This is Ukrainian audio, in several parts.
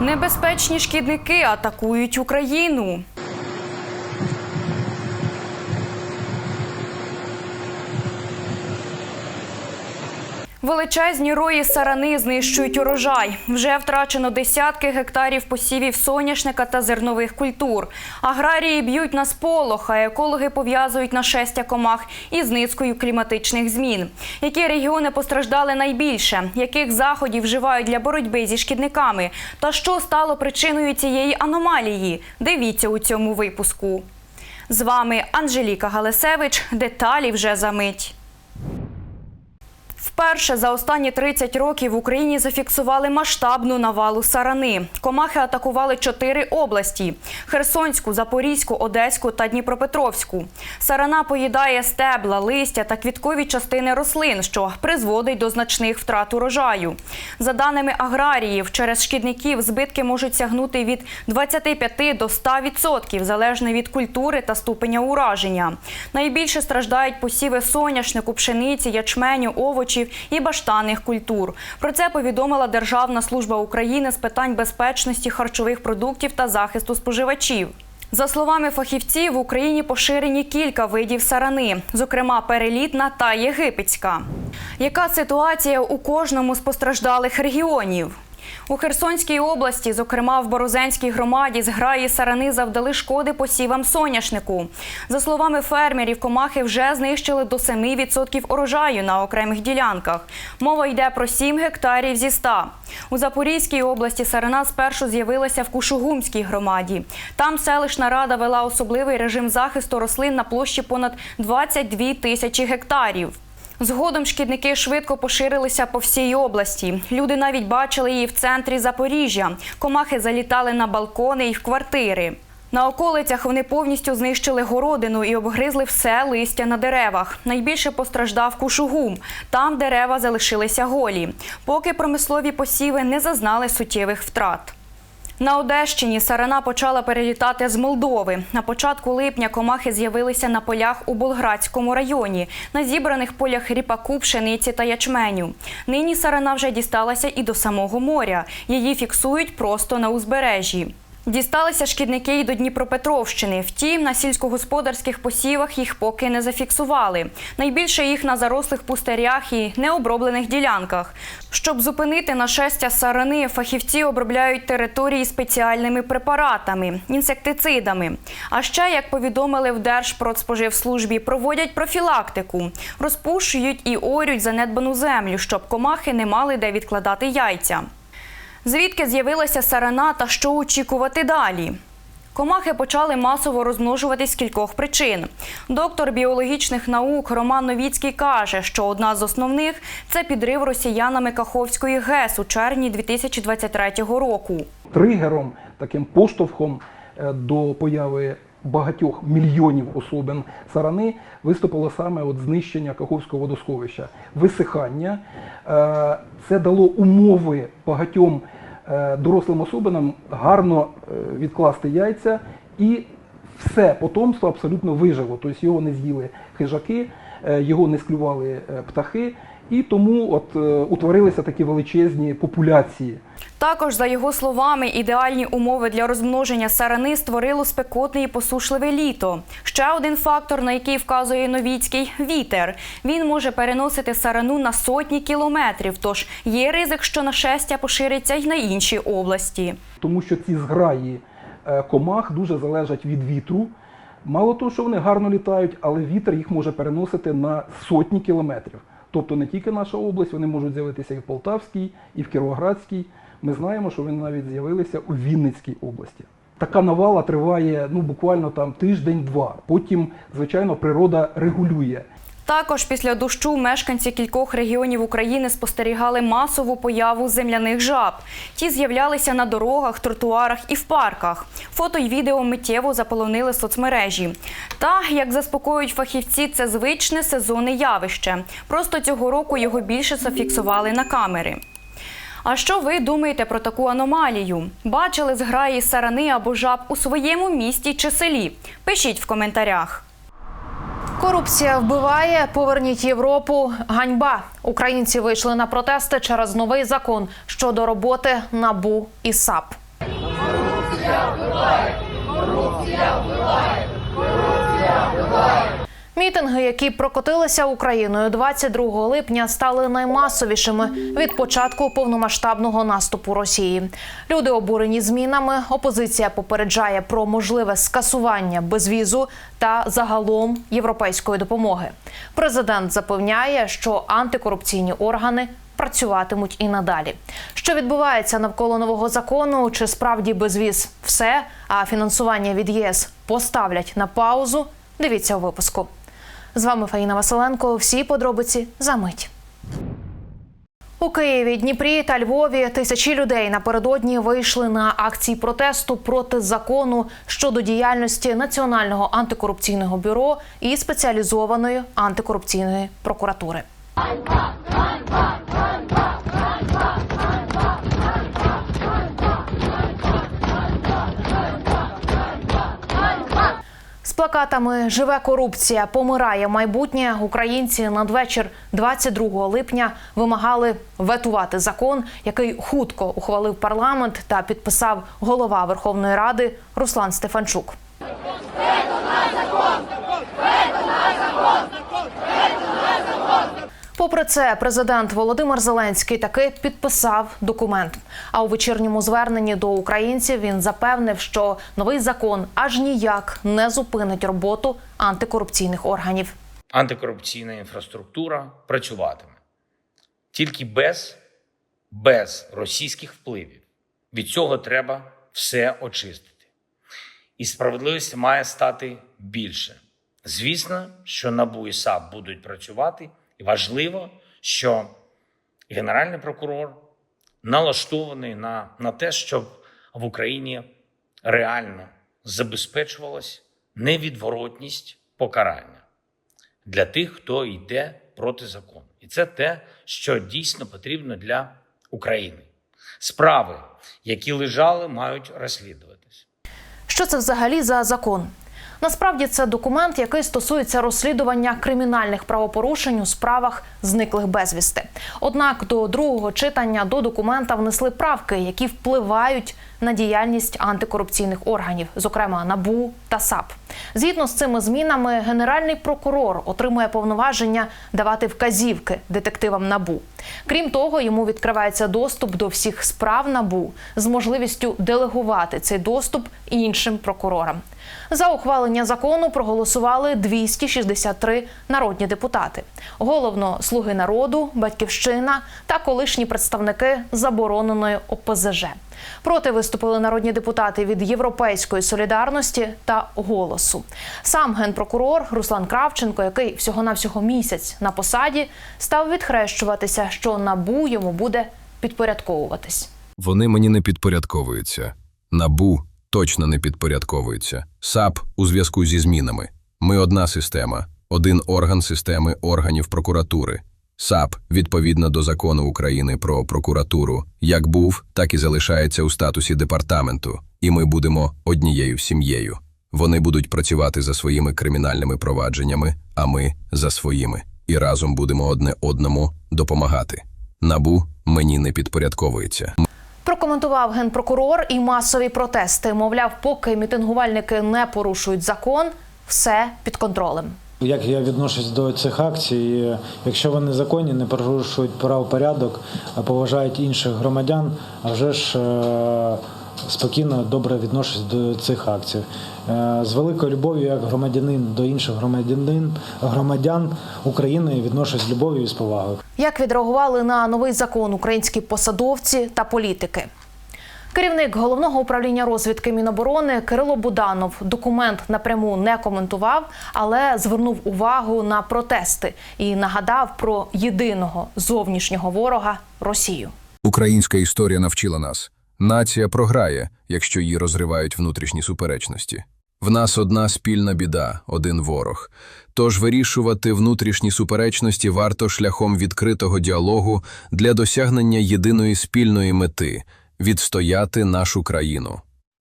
Небезпечні шкідники атакують Україну. Величезні рої сарани знищують урожай. Вже втрачено десятки гектарів посівів соняшника та зернових культур. Аграрії б'ють на сполох, а екологи пов'язують нашестя комах із низкою кліматичних змін. Які регіони постраждали найбільше? Яких заходів вживають для боротьби зі шкідниками? Та що стало причиною цієї аномалії? Дивіться у цьому випуску. З вами Анжеліка Галасевич. Деталі вже за мить. Вперше за останні 30 років в Україні зафіксували масштабну навалу сарани. Комахи атакували чотири області: Херсонську, Запорізьку, Одеську та Дніпропетровську. Сарана поїдає стебла, листя та квіткові частини рослин, що призводить до значних втрат урожаю. За даними аграріїв, через шкідників збитки можуть сягнути від 25 до 100%, залежно від культури та ступеня ураження. Найбільше страждають посіви соняшнику, пшениці, ячменю, овочів і баштанних культур. Про це повідомила Державна служба України з питань безпечності харчових продуктів та захисту споживачів. За словами фахівців, в Україні поширені кілька видів сарани, зокрема перелітна та єгипетська. Яка ситуація у кожному з постраждалих регіонів? У Херсонській області, зокрема в Борозенській громаді, зграї сарани завдали шкоди посівам соняшнику. За словами фермерів, комахи вже знищили до 7% урожаю на окремих ділянках. Мова йде про 7 гектарів зі 100. У Запорізькій області сарана спершу з'явилася в Кушугумській громаді. Там селищна рада вела особливий режим захисту рослин на площі понад 22 тисячі гектарів. Згодом шкідники швидко поширилися по всій області. Люди навіть бачили її в центрі Запоріжжя. Комахи залітали на балкони і в квартири. На околицях вони повністю знищили городину і обгризли все листя на деревах. Найбільше постраждав кушугум. Там дерева залишилися голі, поки промислові посіви не зазнали суттєвих втрат. На Одещині сарана почала перелітати з Молдови. На початку липня комахи з'явилися на полях у Болградському районі, на зібраних полях ріпаку, пшениці та ячменю. Нині сарана вже дісталася і до самого моря. Її фіксують просто на узбережжі. Дісталися шкідники й до Дніпропетровщини. Втім, на сільськогосподарських посівах їх поки не зафіксували. Найбільше їх на зарослих пустирях і необроблених ділянках. Щоб зупинити нашестя сарани, фахівці обробляють території спеціальними препаратами, інсектицидами. А ще, як повідомили в Держпродспоживслужбі, проводять профілактику, розпушують і орють занедбану землю, щоб комахи не мали де відкладати яйця. Звідки з'явилася сарана та що очікувати далі? Комахи почали масово розмножуватись з кількох причин. Доктор біологічних наук Роман Новіцький каже, що одна з основних це підрив росіянами Каховської ГЕС у червні 2023 року. тригером, таким поштовхом е, до появи багатьох мільйонів особин сарани виступило саме от знищення Каховського водосховища, висихання. Е, Це дало умови багатьом е, дорослим особинам гарно е, відкласти яйця і все потомство абсолютно вижило. Тобто його не з'їли хижаки, його не склювали птахи, і тому от е, утворилися такі величезні популяції. Також, за його словами, ідеальні умови для розмноження сарани створило спекотне і посушливе літо. Ще один фактор, на який вказує Новіцький вітер. Він може переносити сарану на сотні кілометрів, тож є ризик, що нашестя пошириться й на інші області. тому що ці зграї е, комах дуже залежать від вітру. Мало того, що вони гарно літають, але вітер їх може переносити на сотні кілометрів. Тобто не тільки наша область, вони можуть з'явитися і в Полтавській, і в Кіровоградській. Ми знаємо, що вони навіть з'явилися у Вінницькій області. Така навала триває ну, буквально там тиждень-два. Потім, звичайно, природа регулює. Також після дощу мешканці кількох регіонів України спостерігали масову появу земляних жаб. Ті з'являлися на дорогах, тротуарах і в парках. Фото й відео миттєво заполонили соцмережі. Та, як заспокоюють фахівці, це звичне сезонне явище. Просто цього року його більше зафіксували на камери. А що ви думаєте про таку аномалію? Бачили зграї сарани або жаб у своєму місті чи селі? Пишіть в коментарях. Корупція вбиває, поверніть Європу. Ганьба. Українці вийшли на протести через новий закон щодо роботи НАБУ і САП. Мітинги, які прокотилися Україною 22 липня, стали наймасовішими від початку повномасштабного наступу Росії. Люди обурені змінами. Опозиція попереджає про можливе скасування безвізу та загалом європейської допомоги. Президент запевняє, що антикорупційні органи працюватимуть і надалі. Що відбувається навколо нового закону? Чи справді безвіз все, а фінансування від ЄС поставлять на паузу? Дивіться у випуску. З вами Фаїна Василенко. Всі подробиці за мить. У Києві, Дніпрі та Львові тисячі людей напередодні вийшли на акції протесту проти закону щодо діяльності Національного антикорупційного бюро і спеціалізованої антикорупційної прокуратури. Плакатами Живе корупція, помирає майбутнє. Українці надвечір 22 липня вимагали ветувати закон, який хутко ухвалив парламент та підписав голова Верховної Ради Руслан Стефанчук. Попри це, президент Володимир Зеленський таки підписав документ. А у вечірньому зверненні до українців він запевнив, що новий закон аж ніяк не зупинить роботу антикорупційних органів. антикорупційна інфраструктура працюватиме тільки без, без російських впливів. Від цього треба все очистити. І справедливості має стати більше. Звісно, що НАБУ і САП будуть працювати, і важливо, що Генеральний прокурор налаштований на, на те, щоб в Україні реально забезпечувалась невідворотність покарання для тих, хто йде проти закону. І це те, що дійсно потрібно для України. Справи, які лежали, мають розслідуватись. Що це взагалі за закон? Насправді це документ, який стосується розслідування кримінальних правопорушень у справах зниклих безвісти. Однак до другого читання до документа внесли правки, які впливають на діяльність антикорупційних органів, зокрема НАБУ та САП. Згідно з цими змінами, генеральний прокурор отримує повноваження давати вказівки детективам НАБУ. Крім того, йому відкривається доступ до всіх справ НАБУ з можливістю делегувати цей доступ іншим прокурорам. За ухвалення закону проголосували 263 народні депутати. Головно слуги народу, батьківщина та колишні представники забороненої ОПЗЖ. Проти виступили народні депутати від Європейської солідарності та голосу. Сам генпрокурор Руслан Кравченко, який всього-навсього місяць на посаді, став відхрещуватися, що набу йому буде підпорядковуватись. Вони мені не підпорядковуються. Набу точно не підпорядковується. САП у зв'язку зі змінами. Ми одна система, один орган системи органів прокуратури. САП відповідно до закону України про прокуратуру, як був, так і залишається у статусі департаменту, і ми будемо однією сім'єю. Вони будуть працювати за своїми кримінальними провадженнями, а ми за своїми, і разом будемо одне одному допомагати. Набу мені не підпорядковується. Прокоментував генпрокурор і масові протести. Мовляв, поки мітингувальники не порушують закон, все під контролем. Як я відношусь до цих акцій, якщо вони законні, не порушують правопорядок, а поважають інших громадян, а вже ж е, спокійно, добре відношусь до цих акцій. Е, З великою любов'ю, як громадянин до інших громадянин, громадян України відношусь з любов'ю і з повагою. Як відреагували на новий закон українські посадовці та політики? Керівник головного управління розвідки Міноборони Кирило Буданов документ напряму не коментував, але звернув увагу на протести і нагадав про єдиного зовнішнього ворога Росію. Українська історія навчила нас. Нація програє, якщо її розривають внутрішні суперечності. В нас одна спільна біда, один ворог. Тож вирішувати внутрішні суперечності варто шляхом відкритого діалогу для досягнення єдиної спільної мети відстояти нашу країну.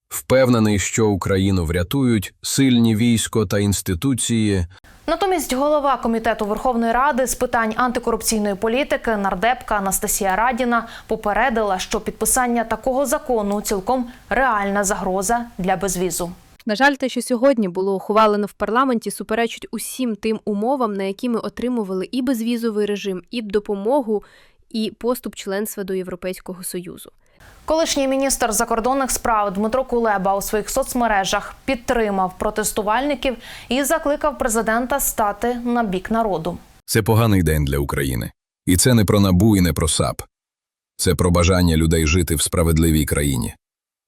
Впевнений, що Україну врятують сильні військо та інституції. Натомість голова комітету Верховної Ради з питань антикорупційної політики нардепка Анастасія Радіна попередила, що підписання такого закону цілком реальна загроза для безвізу. На жаль, те, що сьогодні було ухвалено в парламенті, суперечить усім тим умовам, на які ми отримували і безвізовий режим, і допомогу, і поступ членства до Європейського союзу. Колишній міністр закордонних справ Дмитро Кулеба у своїх соцмережах підтримав протестувальників і закликав президента стати на бік народу. Це поганий день для України. І це не про набу і не про САП. Це про бажання людей жити в справедливій країні.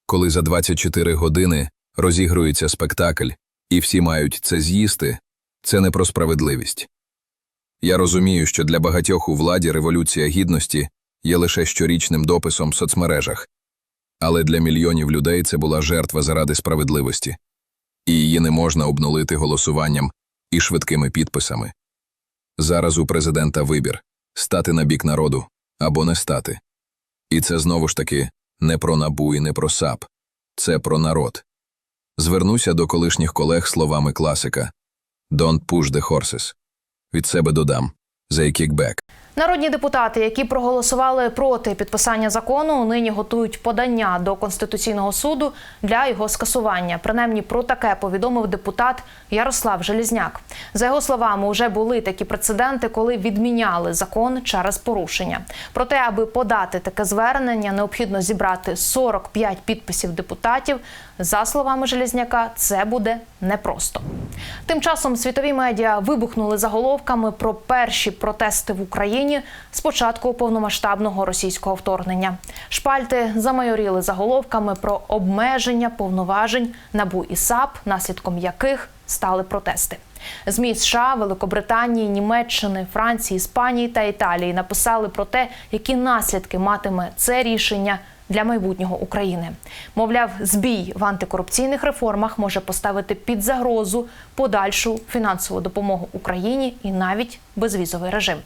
Коли за 24 години розігрується спектакль, і всі мають це з'їсти, це не про справедливість. Я розумію, що для багатьох у владі революція гідності є лише щорічним дописом в соцмережах, але для мільйонів людей це була жертва заради справедливості, і її не можна обнулити голосуванням і швидкими підписами. Зараз у президента вибір стати на бік народу або не стати. І це знову ж таки не про набу і не про САП, це про народ. Звернуся до колишніх колег словами класика Don't push the horses. Від себе додам Kick back. Народні депутати, які проголосували проти підписання закону, нині готують подання до конституційного суду для його скасування. Принаймні про таке повідомив депутат Ярослав Желізняк. За його словами, вже були такі прецеденти, коли відміняли закон через порушення. Проте, аби подати таке звернення, необхідно зібрати 45 підписів депутатів. За словами Желізняка, це буде непросто. Тим часом світові медіа вибухнули заголовками про перші протести в Україні з початку повномасштабного російського вторгнення. Шпальти замайоріли заголовками про обмеження повноважень НАБУ і САП, наслідком яких стали протести. ЗМІ США, Великобританії, Німеччини, Франції, Іспанії та Італії написали про те, які наслідки матиме це рішення для майбутнього України. Мовляв, збій в антикорупційних реформах може поставити під загрозу подальшу фінансову допомогу Україні і навіть безвізовий режим.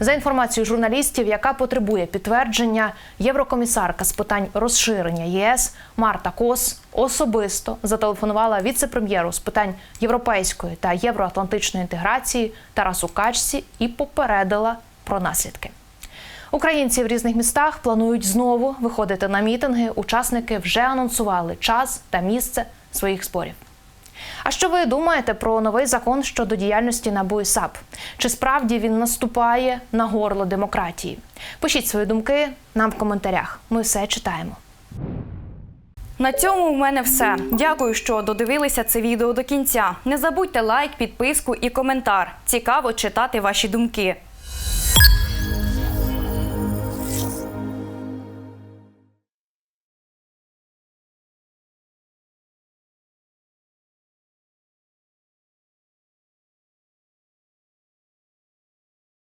За інформацією журналістів, яка потребує підтвердження, єврокомісарка з питань розширення ЄС Марта Кос особисто зателефонувала віце-прем'єру з питань європейської та євроатлантичної інтеграції Тарасу Качці і попередила про наслідки. Українці в різних містах планують знову виходити на мітинги. Учасники вже анонсували час та місце своїх зборів. А що ви думаєте про новий закон щодо діяльності НАБУ і САП? Чи справді він наступає на горло демократії? Пишіть свої думки нам в коментарях. Ми все читаємо. На цьому у мене все. Дякую, що додивилися це відео до кінця. Не забудьте лайк, підписку і коментар. Цікаво читати ваші думки.